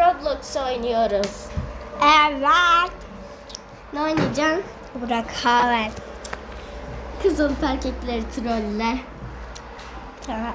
Roblox oynuyoruz. Evet. Ne oynayacaksın? Burak Haver. Kız olup erkekleri trolle. Tamam.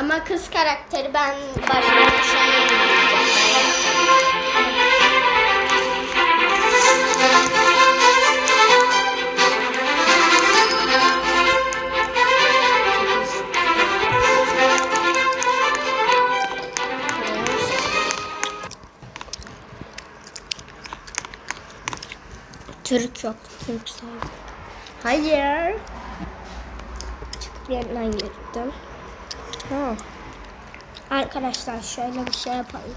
Ama kız karakteri ben başka Türk yok. Türk sayılır. Hayır. Çıkıp yeniden girdim. Ha. Arkadaşlar şöyle bir şey yapalım.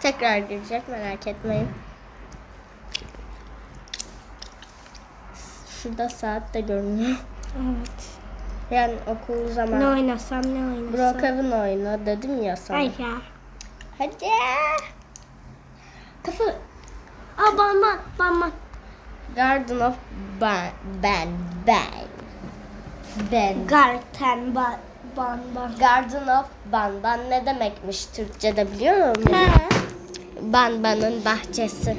Tekrar girecek merak etmeyin. Şurada saat de görünüyor. Evet. Yani okul Ne zamanı. oynasam ne oynasam. Brookhaven oyna dedim ya sana. Ay ya. Hadi. Kafa. Aa banman banman. Garden of Ben. Ben. Ben. Ben. Garten ban ban ban. Garden of Ban. Ban ne demekmiş Türkçe'de biliyor musun? He. Ban Ban'ın bahçesi.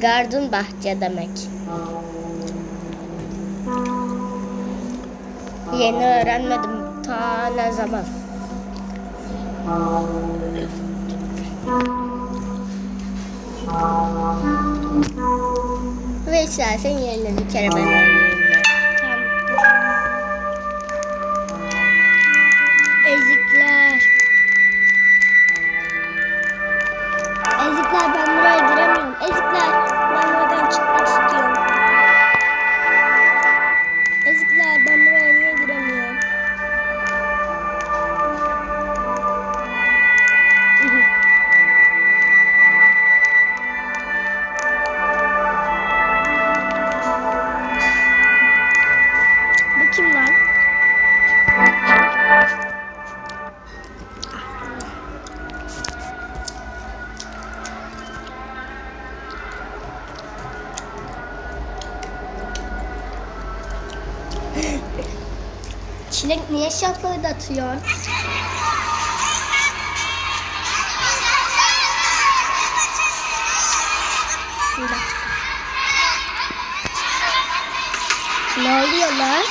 Garden bahçe demek. Yeni öğrenmedim ta ne zaman. Ve istersen yerine bir kere ben dakika. Ne oluyor lan?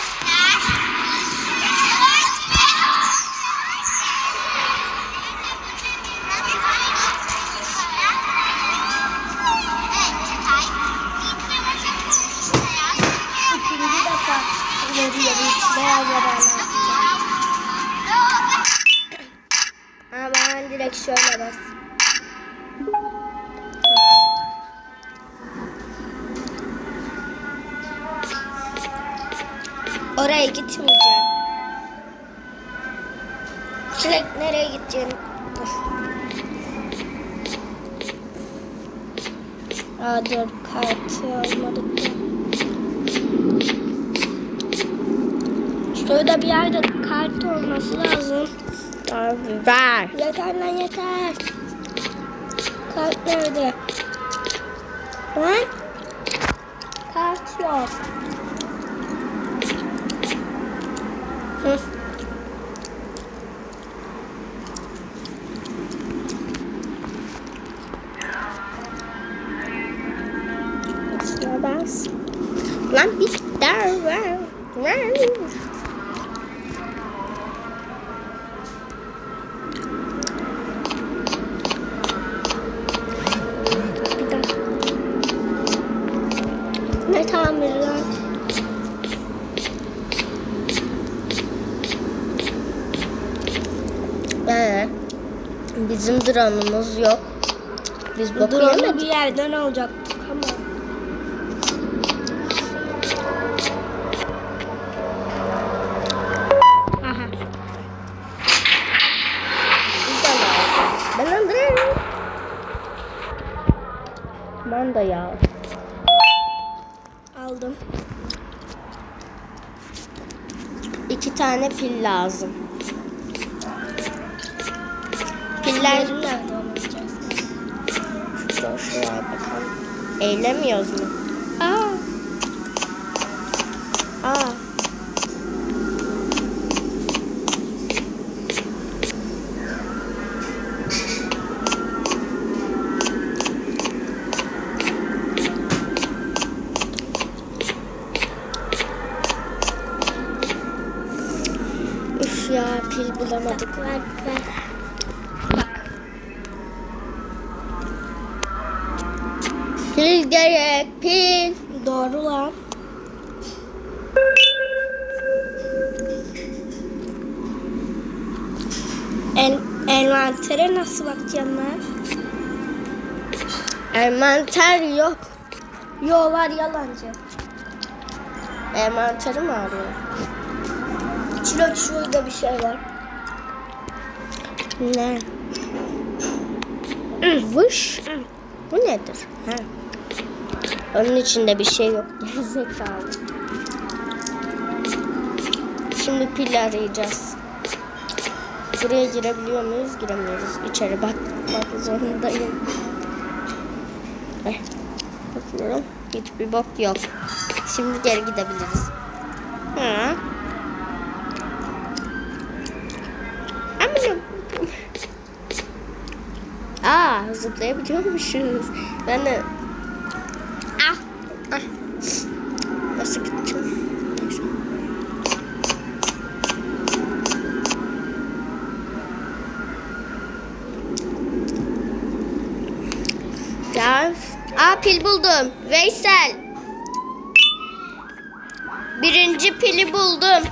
İkinci defa görüyorum. Beyaz yabanlar. Direkt şöyle bas. Oraya gitmeyeceğim. Çilek nereye gideceğim? Dur. Aa dur kartı almadık da. Şurada bir yerde kart olması lazım. Ver. Yeter lan yeter. Kart nerede? Lan? Kart yok. Hı. Lan? Ee, bizim drone'umuz yok. Biz yemedik. bir yerden alacaktık ama. Aha. Ben alırım. Manda ya. Aldım. İki tane pil lazım. Piller nerede olacağız? Dur şuraya bakalım. Eğlemiyoruz mu? Aa. Aa. Bulamadık. Ver ver. Pil gerek pil. Doğru lan. En, envantere nasıl bakacağım ben? Envanter yok. Yo var yalancı. Envanteri mi arıyor? Çilek şurada bir şey var. Ne? Vış. Bu nedir? Ha. Onun içinde bir şey yok. Gerizekalı. Şimdi pil arayacağız. Buraya girebiliyor muyuz? Giremiyoruz. İçeri bakmak zorundayım. Eh, Bakıyorum. Hiçbir bok yok. Şimdi geri gidebiliriz. Hı. Aa zıplayabiliyormuşuz. Ben de ah, ah. Nasıl gideceğim? Aa pil buldum. Veysel. Birinci pili buldum.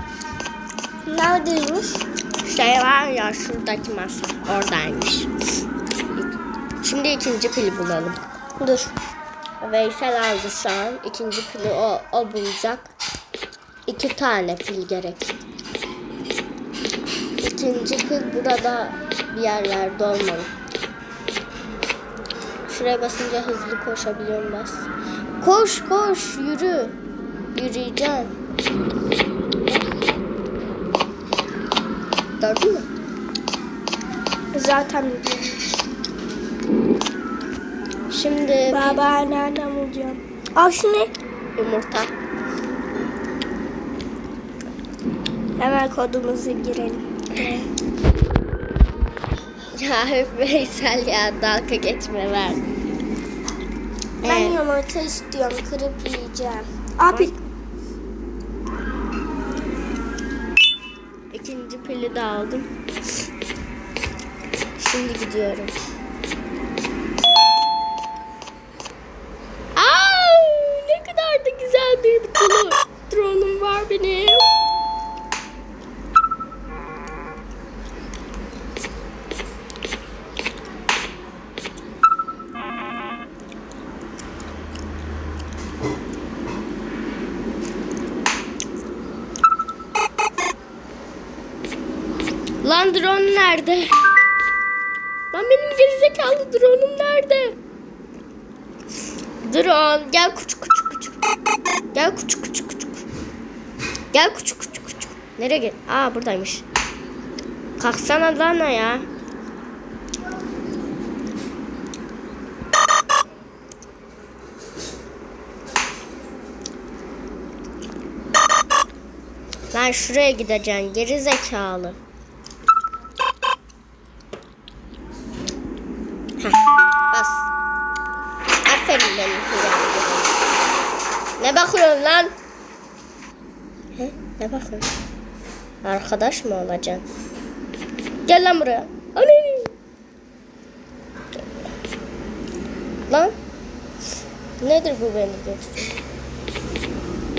Neredeymiş? Şey var ya şuradaki masa. Oradaymış. Şimdi ikinci pili bulalım. Dur. Veysel aldı şu an. İkinci pili o, o bulacak. İki tane pil gerek. İkinci pil burada bir yerlerde olmalı. Şuraya basınca hızlı koşabiliyorum bas. Koş koş yürü. Yürüyeceğim. Gördün mü? Zaten biliyorum. Şimdi Baba nereden bulacağım? Al şunu. yumurta. Hemen kodumuzu girelim. Ya hep Veysel ya dalga geçme ver. Ben Evet. yumurta istiyorum. Kırıp yiyeceğim. Abi İkinci pili de aldım. Şimdi gidiyorum. Lan benim gerizekalı drone'um nerede? Drone gel küçük küçük küçük. Gel küçük küçük küçük. Gel küçük küçük küçük. Nereye gel? Aa buradaymış. Kalksana lan ya. Lan şuraya gideceksin geri zekalı. Bas. Aferin benim. Ne bakıyorsun lan? He, ne bakıyorsun? Arkadaş mı olacaksın? Gel lan buraya. Anne. Lan. Nedir bu beni göster?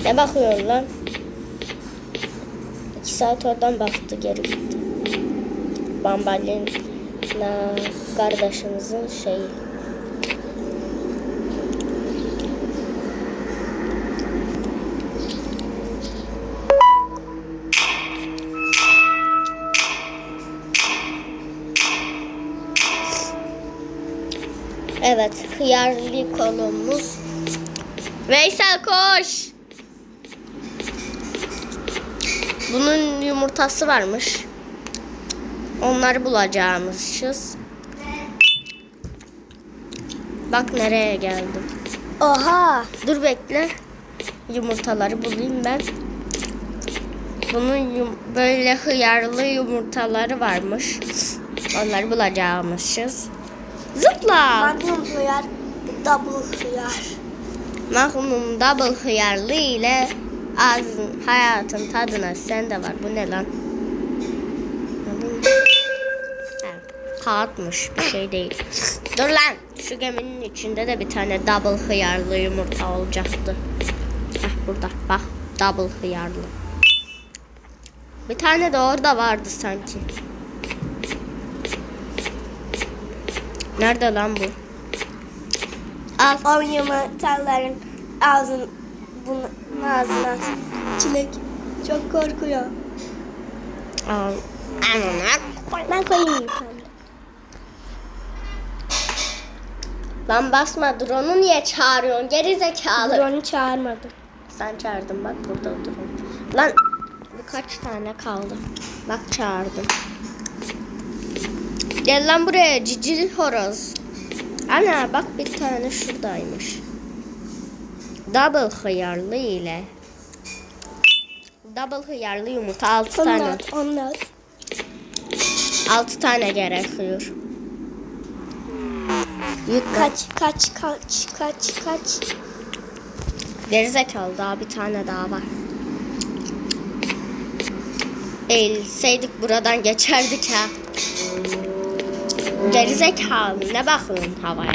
Ne bakıyorsun lan? İki saat oradan baktı geri gitti. Bambalina kardeşimizin şeyi. Evet, hıyarlı kolumuz. Veysel koş. Bunun yumurtası varmış. Onları bulacağımışız. Bak nereye geldim. Oha. Dur bekle. Yumurtaları bulayım ben. Bunun yum- böyle hıyarlı yumurtaları varmış. Onları bulacağımışız. Zıpla. Magnum hıyar. Double hıyar. Magnum double hıyarlı ile ağzın hayatın tadına sen de var. Bu ne lan? kağıtmış bir şey değil. Dur lan şu geminin içinde de bir tane double hıyarlı yumurta olacaktı. Heh burada bak double hıyarlı. Bir tane de orada vardı sanki. Nerede lan bu? Al. O yumurtaların ağzın bunun ağzına. Çilek çok korkuyor. Al. Ben koyayım. Lan basma drone'u niye çağırıyorsun geri zekalı. Drone'u çağırmadım. Sen çağırdın bak burada drone. Lan birkaç tane kaldı. Bak çağırdım. Gel lan buraya cicil horoz. Ana bak bir tane şuradaymış. Double hıyarlı ile. Double hıyarlı yumurta 6 tane. Onlar, onlar. 6 tane gerekiyor. Yük Kaç, kaç, kaç, kaç, kaç. Gerizekalı daha bir tane daha var. Eğilseydik buradan geçerdik ha. Gerizekalı ne bakıyorsun havaya?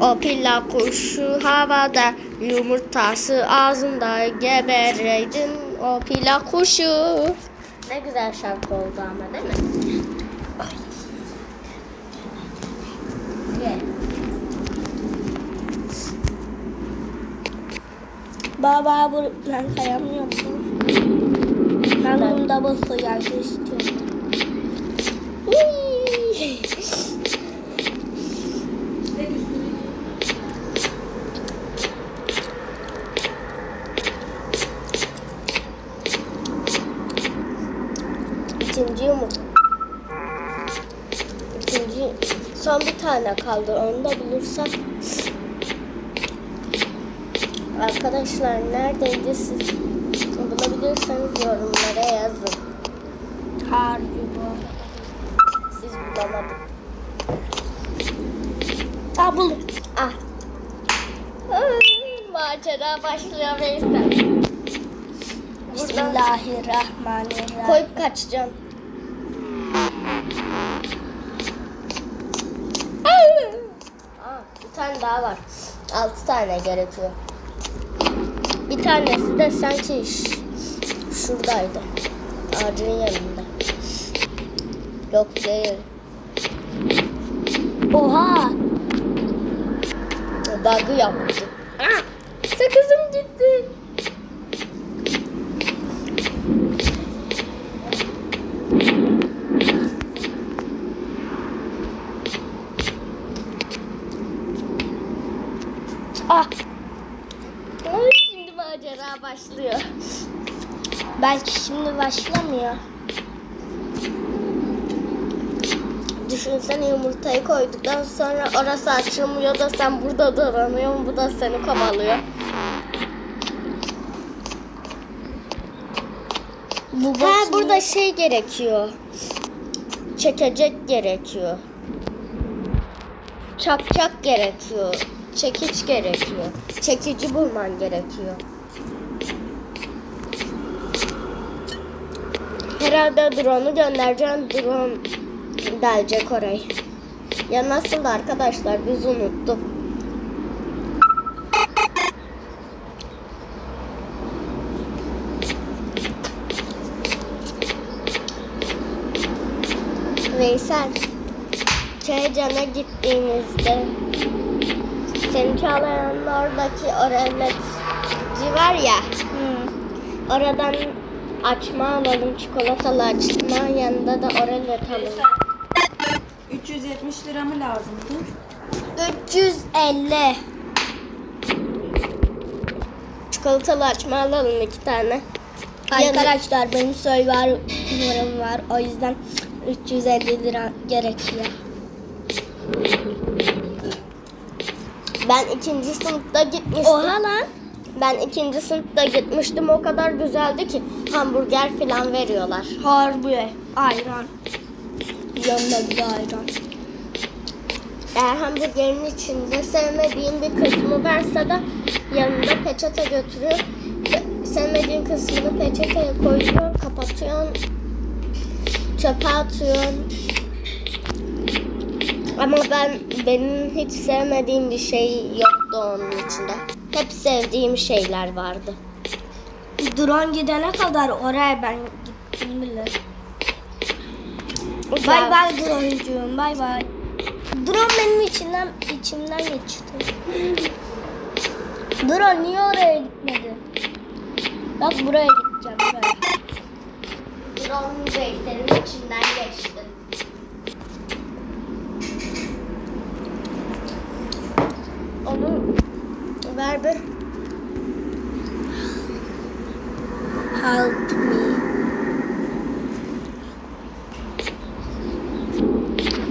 O pilla kuşu havada yumurtası ağzında gebereydin o pilla kuşu. Ne güzel şarkı oldu ama değil mi? Baba bu ben kayamıyor musun? Ben bunu double koyarsa istiyorum. İkinci yumurta. İkinci son bir tane kaldı. Onu da bulursak. Arkadaşlar neredeydi siz? Bulabilirseniz yorumlara yazın. Harbi bu. Siz bulamadık. Aa buldum. Ah. Macera başlıyor. Buradan Bismillahirrahmanirrahim. koyup kaçacağım. Aa, bir tane daha var. Altı tane gerekiyor. Bir tanesi de sanki şuradaydı. Ağacın yanında. Yok değil. Oha. Bug'ı yaptı. Aa, sakızım gitti. Ah. Ay, şimdi başlıyor. Belki şimdi başlamıyor. Düşünsene yumurtayı koyduktan sonra orası açılmıyor da sen burada dolanıyorsun. Bu da seni kovalıyor. Bu Ha burada şey gerekiyor. Çekecek gerekiyor. Çakacak gerekiyor. Çekiç gerekiyor. Çekici bulman gerekiyor. Herhalde drone'u göndereceğim. Drone delecek orayı. Ya nasıl arkadaşlar biz unuttuk. Veysel, Çaycan'a gittiğimizde seni çağlayanın oradaki oreleci var ya, Hı. oradan açma alalım, çikolatalı açma, yanında da orelet alalım. 370 lira mı lazımdı? 350. Çikolatalı açma alalım iki tane. Arkadaşlar benim soy var numaram var. O yüzden 350 lira gerekiyor. Ben ikinci sınıfta gitmiştim. Oha lan. Ben ikinci sınıfta gitmiştim. O kadar güzeldi ki hamburger falan veriyorlar. Harbi. Ayran. Yanında bir de ayran. Eğer hamburgerin içinde sevmediğin bir kısmı varsa da yanında peçete götürüyor. Sevmediğin kısmını peçeteye koyuyor, kapatıyorsun. çöpe atıyorsun. Ama ben benim hiç sevmediğim bir şey yoktu onun içinde. Hep sevdiğim şeyler vardı. Drone gidene kadar oraya ben gittim bile. Bay bay dronecuğum bay bay. Drone benim içinden içimden geçti. Drone niye oraya gitmedi? Bak buraya gideceğim buraya. Drone Bey senin içinden geçti. vardı. Help me.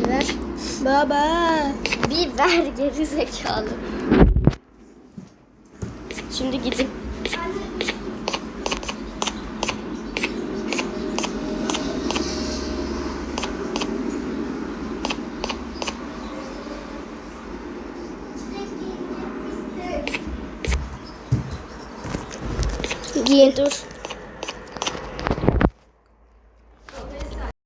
Ver. Baba. Bir ver geri zekalı. Şimdi gidip 500